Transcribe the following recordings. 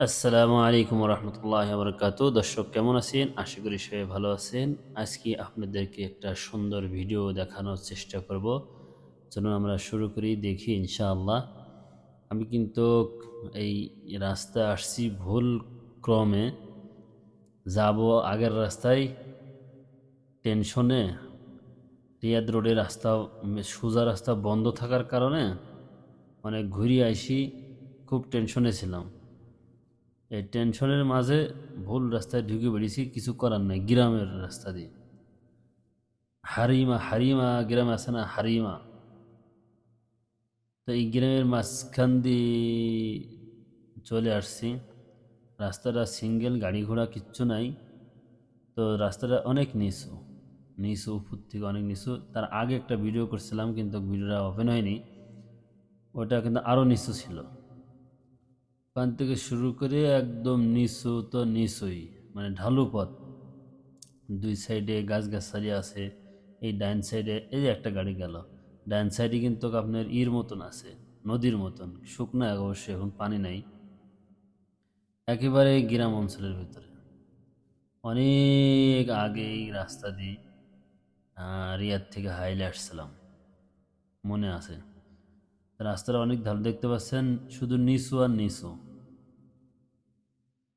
আসসালামু আলাইকুম রহমতুল্লাহ বরকাত দর্শক, কেমন আছেন? আশা করি সবাই ভালো আছেন। আজকে আপনাদেরকে একটা সুন্দর ভিডিও দেখানোর চেষ্টা করব। চলুন আমরা শুরু করি, দেখি ইনশাআল্লাহ। আমি কিন্তু এই রাস্তা আসছি ভুল ক্রমে। যাব আগের রাস্তায় টেনশনে। রিয়াদ রোডের রাস্তা, সোজা রাস্তা বন্ধ থাকার কারণে মানে ঘুরিয়ে আসি খুব টেনশনে ছিলাম। এই টেনশনের মাঝে ভুল রাস্তায় ঢুকে বেরিয়েছি কিছু করার নাই, গ্রামের রাস্তা দিয়ে। হারিমা হারিমা, গ্রামে আছে না হারিমা? তো এই গ্রামের মাঝখান দিয়ে চলে আসছি। রাস্তাটা সিঙ্গেল, গাড়ি ঘোড়া কিচ্ছু নাই। তো রাস্তাটা অনেক নিচু নিচু, উপর থেকে অনেক নিচু। তার আগে একটা ভিডিও করছিলাম, কিন্তু ভিডিওটা ওপেন হয়নি। ওটা কিন্তু আরও নিচু ছিল। ওখান থেকে শুরু করে একদম নিচু তো নিচুই মানে ঢালু পথ দুই সাইডে গাছ গাছগাছালি আছে, এই ডাইন সাইডে এই যে একটা গাড়ি গেল। ডাইন সাইডে কিন্তু আপনার ইর মতন আছে, নদীর মতন, শুকনো অবশ্যই, এখন পানি নাই। একেবারে গ্রাম অঞ্চলের ভিতরে। অনেক আগে এই রাস্তা দিয়ে রিয়াদ থেকে হাইলে আসছিলাম। মনে আছে। রাস্তাটা অনেক ঢাল দেখতে পাচ্ছেন, শুধু নিচু আর নিচু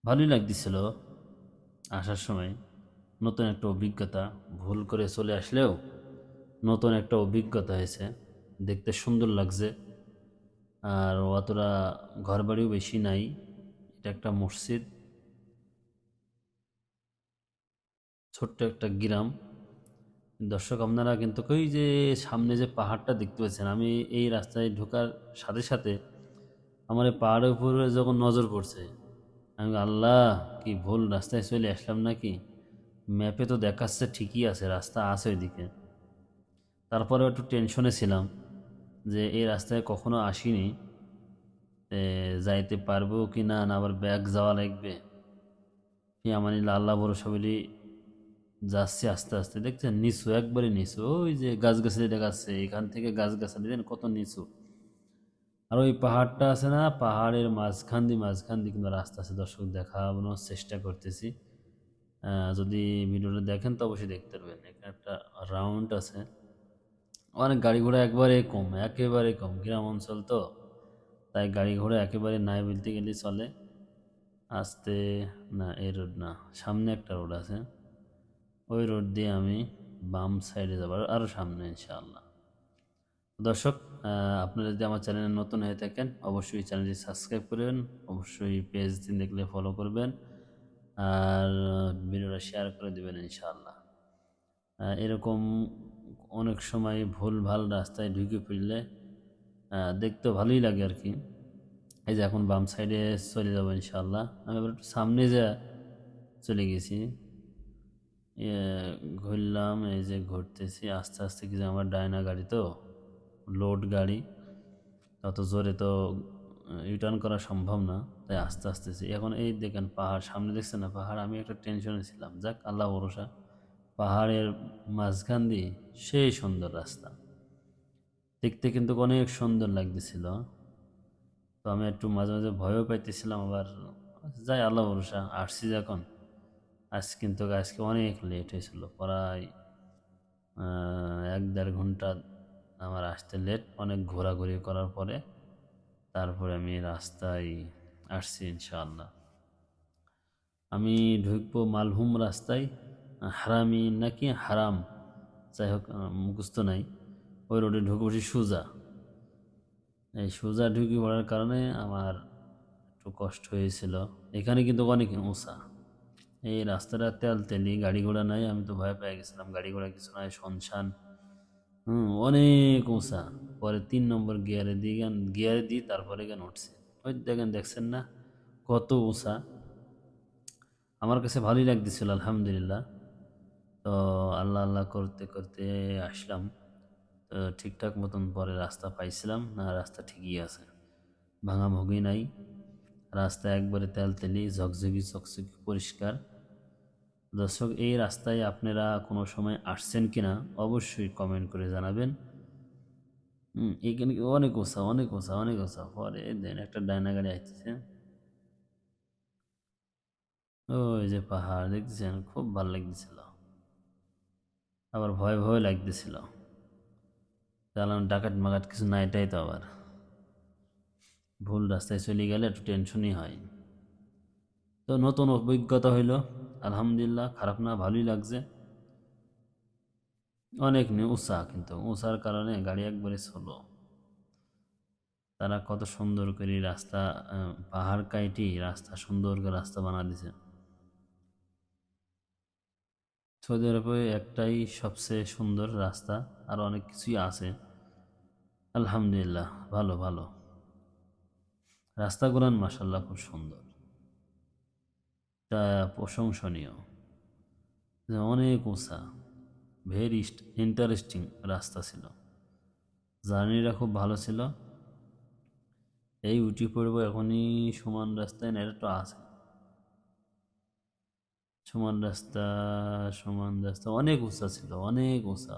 ভালোই লাগতেছিল। আসার সময় নতুন একটা অভিজ্ঞতা, ভুল করে চলে আসলেও নতুন একটা অভিজ্ঞতা হয়েছে। দেখতে সুন্দর লাগছে। আর অতটা ঘর বাড়িও বেশি নাই। এটা একটা মসজিদ। ছোট্ট একটা গ্রাম। দর্শক, আপনারা কিন্তু ওই যে সামনে যে পাহাড়টা দেখতে পাচ্ছেন, আমি এই রাস্তায় ঢোকার সাথে সাথে আমার এই পাহাড়ের উপরে যখন নজর পড়ছে আমি আল্লাহ, কি ভুল রাস্তায় চলে আসলাম নাকি? ম্যাপে তো দেখাচ্ছে ঠিকই আছে, রাস্তা আছে ওইদিকে। তারপরে একটু টেনশনে ছিলাম যে এই রাস্তায় কখনো আসিনি। যাইতে পারব কি না? না, আবার ব্যাগ যাওয়া লাগবে। আমার আল্লাহ ভরসা বলি যাচ্ছে আস্তে আস্তে। দেখছেন, নিচু, একবারে নিচু। ওই যে গাছ গাছগাছালি দেখাচ্ছে, এখান থেকে গাছ গাছগাছালি দেন কত নিচু। আর ওই পাহাড়টা আছে না, পাহাড়ের মাঝখান দিয়ে মাঝখান দিয়ে কিন্তু রাস্তা আছে। দর্শক দেখানোর চেষ্টা করতেছি। যদি ভিডিওটা দেখেন তো অবশ্যই দেখতে পারবেন। এখানে একটা রাউন্ড আছে। অনেক গাড়ি ঘোড়া একবারে কম, একেবারে কম। গ্রাম অঞ্চল তো, তাই গাড়ি ঘোড়া একেবারে নাই বলতে গেলে চলে। আসতে, না এই রোড না, সামনে একটা রোড আছে। ওই রোড দিয়ে আমি বাম সাইডে যাবার আরও সামনে ইনশাআল্লাহ। দর্শক আপনারা যদি আমার চ্যানেলে নতুন হয়ে থাকেন, অবশ্যই চ্যানেলটি সাবস্ক্রাইব করবেন, অবশ্যই পেজ দিন দেখলে ফলো করবেন, আর ভিডিওটা শেয়ার করে দেবেন ইনশাআল্লাহ। এরকম অনেক সময় ভুল, ভালো রাস্তায় ঢুকে ফিরলে দেখতে ভালোই লাগে আর কি। এই যে এখন বাম সাইডে চলে যাব ইনশাআল্লাহ। আমি এবার একটু সামনে যা চলে গেছি। ঘুরলাম, এই যে ঘুরতেছি, আস্তে আস্তে কিছু আমার ডায়না গাড়ি তো? লোড গাড়ি, তত জোরে তো রিটার্ন করা সম্ভব না, তাই আস্তে আস্তে এখন এই দেখেন পাহাড়, সামনে দেখছেন না? পাহাড়, আমি একটা টেনশনে ছিলাম। যাক, আল্লাহ ভরসা। পাহাড়ের মাঝখান দিয়ে সেই সুন্দর রাস্তা। দেখতে কিন্তু অনেক সুন্দর লাগতেছিল। তো আমি একটু মাঝে মাঝে ভয়ও পাইতেছিলাম, আবার যাই, আল্লাহ ভরসা, আসছি যখন। আজ কিন্তু আজকে অনেক লেট হয়েছিল, প্রায় এক দেড় ঘণ্টা আমার আসতে লেট অনেক ঘোরাঘুরি করার পরে তারপরে আমি রাস্তায় আসছি ইনশাআল্লাহ। আমি ঢুকবো মালহুম রাস্তায়, হারামি নাকি হারাম, যাই হোক মুখস্থ নাই। ওই রোডে ঢুকে বসি সোজা। এই সোজা ঢুকে পড়ার কারণে আমার একটু কষ্ট হয়েছিল। এখানে কিন্তু অনেক উঁচা। এই রাস্তাটা তেল তেলি, গাড়ি ঘোড়া নাই, আমি তো ভয় পেয়ে গেছিলাম। গাড়ি ঘোড়া কিছু নাই, শনশান। হুম, অনেক উঁচা। পরে তিন নম্বর গিয়ারে দিয়ে গান, গিয়ারে দিই তারপরে গান উঠছে। ওই দেখেন, দেখছেন না? কত উঁচা। আমার কাছে ভালোই লাগতেছিল, আলহামদুলিল্লাহ। তো আল্লাহ আল্লাহ করতে করতে আসলাম। তো ঠিকঠাক মতন পরে রাস্তা পাইছিলাম, না, রাস্তা ঠিকই আছে। ভাঙা ভুগি নাই। রাস্তা একবারে তেলতেলি, ঝকঝকি চকচকি পরিষ্কার। দর্শক, এই রাস্তায় আপনারা কোনো সময় আসছেন কিনা অবশ্যই কমেন্ট করে জানাবেন। হুম, এখানে অনেক ওসা অনেক ওসা অনেক ওসা, পরে দেন একটা ডায়না গাড়ি আসতেছে ওই যে পাহাড়, দেখতেছেন? খুব ভালো লাগতেছিল। আবার ভয় ভয় লাগতেছিল। তাহলে ডাকাত মাকাত কিছু নাই এটাই তো আবার। ভুল রাস্তায় চলে গেলে একটু টেনশনই হয়। তো নতুন অভিজ্ঞতা হইল। আলহামদুলিল্লাহ, খারাপ না, ভালোই লাগছে। অনেক নি উষা কিন্তু, উষার কারণে গাড়ি একবারে চলো তারা কত সুন্দর করে রাস্তা পাহাড় কাইটি রাস্তা, সুন্দর করে রাস্তা বানা দিছে। সৌদি আরবে একটাই সবচেয়ে সুন্দর রাস্তা, আর অনেক কিছুই আছে। আলহামদুলিল্লাহ, ভালো ভালো। রাস্তাগুলান মাসাল্লাহ খুব সুন্দর। তা প্রশংসনীয়। অনেক উঁচা ভেরি ইন্টারেস্টিং রাস্তা ছিল। জার্নিটা খুব ভালো ছিল। এই উঠি পড়ব এখনই সমান রাস্তায়, না এটা তো আছে। সমান রাস্তা সমান রাস্তা, অনেক উঁচা ছিল, অনেক উঁচা।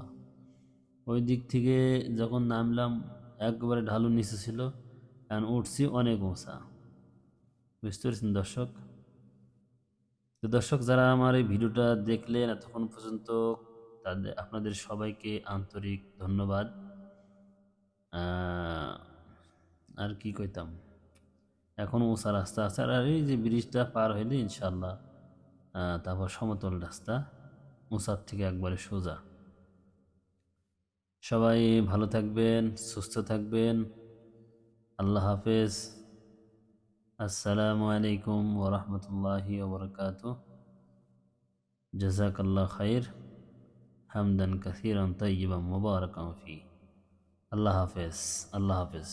ওই দিক থেকে যখন নামলাম, একবারে ঢালু নিচে ছিল এখন উঠছি অনেক উঁচা। বুঝতে পেরেছেন দর্শক? তো দর্শক, যারা আমার এই ভিডিওটা দেখলেন এতক্ষণ পর্যন্ত, তাদের, আপনাদের সবাইকে আন্তরিক ধন্যবাদ। আর কি কইতাম? এখনও উঁচা রাস্তা আছে। আর এই যে ব্রিজটা পার হইলে ইনশাল্লাহ তারপর সমতল রাস্তা উঁচার থেকে একবারে সোজা। সবাই ভালো থাকবেন, সুস্থ থাকবেন। আল্লাহ হাফেজ। আসসালামু আলাইকুম ওরহমতুল্লাহি ওবরকাত জাজাকাল্লাহ খাইর হামদান কাসিরান তৈবা মুবারকান ফি আল্লাহ হাফেজ আল্লাহ হাফেজ